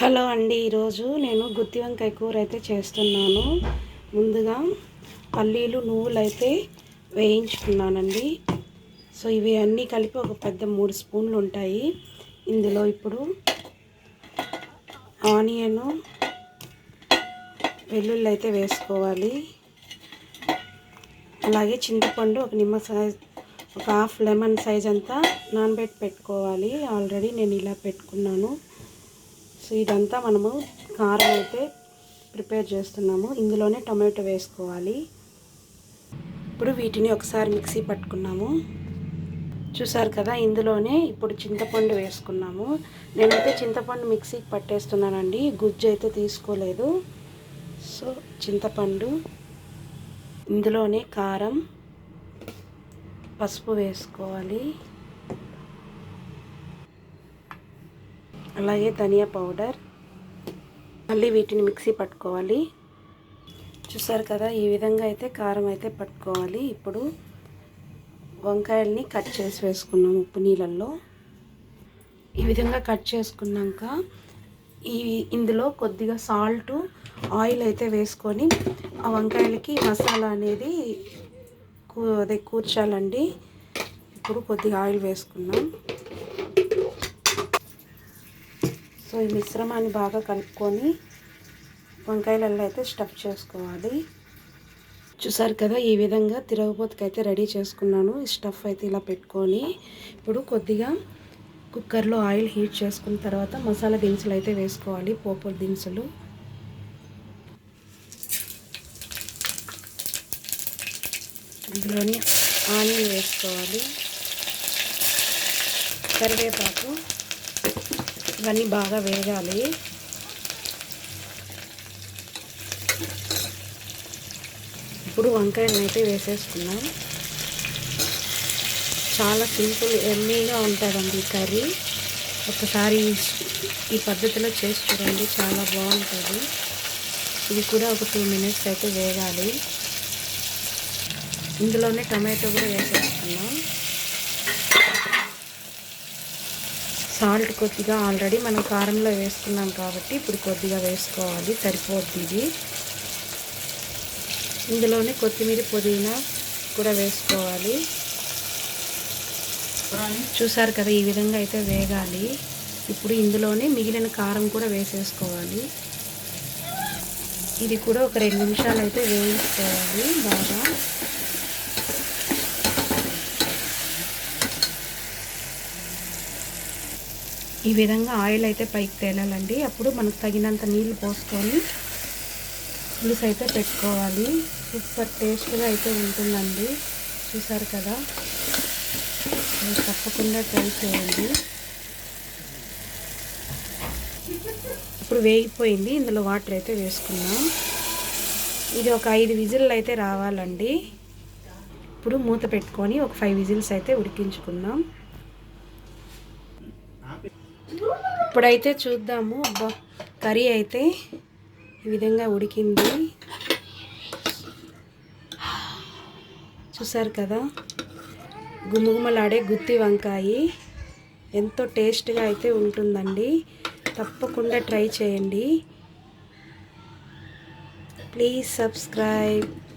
Hello అండి ఈరోజు నేను గుత్తి వంకాయ కూర అయితే చేస్తున్నాను. ముందుగా పల్లీలు నువ్వులు అయితే వేయించుకున్నానండి. సో ఇవి అన్నీ కలిపి ఒక పెద్ద మూడు స్పూన్లు ఉంటాయి. ఇందులో ఇప్పుడు ఆనియను వెల్లుల్లి అయితే వేసుకోవాలి. అలాగే చింతపండు ఒక నిమ్మ సైజ్ ఒక హాఫ్ లెమన్ సైజ్ అంతా నానబెట్టి పెట్టుకోవాలి. ఆల్రెడీ నేను ఇలా పెట్టుకున్నాను. సో ఇదంతా మనము కారం అయితే ప్రిపేర్ చేస్తున్నాము. ఇందులోనే టొమాటో వేసుకోవాలి. ఇప్పుడు వీటిని ఒకసారి మిక్సీ పట్టుకున్నాము. చూసారు కదా ఇందులోనే ఇప్పుడు చింతపండు వేసుకున్నాము. నేనైతే చింతపండు మిక్సీకి పట్టేస్తున్నానండి. గుజ్జు అయితే తీసుకోలేదు. సో చింతపండు ఇందులోనే కారం పసుపు వేసుకోవాలి. అలాగే ధనియా పౌడర్. మళ్ళీ వీటిని మిక్సీ పట్టుకోవాలి. చూసారు కదా ఈ విధంగా అయితే కారం అయితే పట్టుకోవాలి. ఇప్పుడు వంకాయల్ని కట్ చేసి వేసుకున్నాం ఉప్పు నీళ్ళల్లో. ఈ విధంగా కట్ చేసుకున్నాక ఈ ఇందులో కొద్దిగా సాల్ట్ ఆయిల్ అయితే వేసుకొని ఆ వంకాయలకి మసాలా అనేది అదే కూర్చాలండి. ఇప్పుడు కొద్దిగా ఆయిల్ వేసుకున్నాం. సో ఈ మిశ్రమాన్ని బాగా కలుపుకొని వంకాయలలో అయితే స్టఫ్ చేసుకోవాలి. చూసారు కదా ఈ విధంగా తిరగబోతుకి అయితే రెడీ చేసుకున్నాను. స్టఫ్ అయితే ఇలా పెట్టుకొని ఇప్పుడు కొద్దిగా కుక్కర్లో ఆయిల్ హీట్ చేసుకున్న తర్వాత మసాలా దినుసులు అయితే వేసుకోవాలి పోపు దినుసులు. ఇందులోని ఆనియన్ వేసుకోవాలి. కరివేపాకు. ఇవన్నీ బాగా వేగాలి. ఇప్పుడు వంకాయలను అయితే వేసేసుకున్నాం చాలా సింపుల్ ఎమ్మీగా ఉంటుందండి ఈ కర్రీ. ఒకసారి ఈ పద్ధతిలో చేసి చూడండి చాలా బాగుంటుంది. ఇది కూడా ఒక టూ మినిట్స్ అయితే వేగాలి. ఇందులోనే టమాటో కూడా వేసేసుకున్నాం సాల్ట్ కొద్దిగా ఆల్రెడీ మనం కారంలో వేసుకున్నాం కాబట్టి ఇప్పుడు కొద్దిగా వేసుకోవాలి సరిపోద్ది ఇది. ఇందులోనే కొత్తిమీర పుదీనా కూడా వేసుకోవాలి. చూసారు కదా ఈ విధంగా అయితే వేగాలి. ఇప్పుడు ఇందులోనే మిగిలిన కారం కూడా వేసేసుకోవాలి. ఇది కూడా ఒక రెండు నిమిషాలు అయితే వేయించుకోవాలి బాగా. ఈ విధంగా ఆయిల్ అయితే పైకి తేలాలండి. అప్పుడు మనకు తగినంత నీళ్ళు పోసుకొని పులుసు అయితే పెట్టుకోవాలి. సూపర్ టేస్ట్గా అయితే ఉంటుందండి. చూసారు కదా? తప్పకుండా ట్రై చేయండి. ఇప్పుడు వేగిపోయింది. ఇందులో వాటర్ అయితే వేసుకున్నాం ఇది ఒక ఐదు విజిల్లు అయితే రావాలండి. ఇప్పుడు మూత పెట్టుకొని ఒక ఫైవ్ విజిల్స్ అయితే ఉడికించుకున్నాం ఇప్పుడైతే చూద్దాము. కర్రీ అయితే ఈ విధంగా ఉడికింది. చూసారు కదా? గుమగుమలాడే గుత్తి వంకాయ. ఎంతో టేస్ట్గా అయితే ఉంటుందండి. తప్పకుండా ట్రై చేయండి. Please subscribe.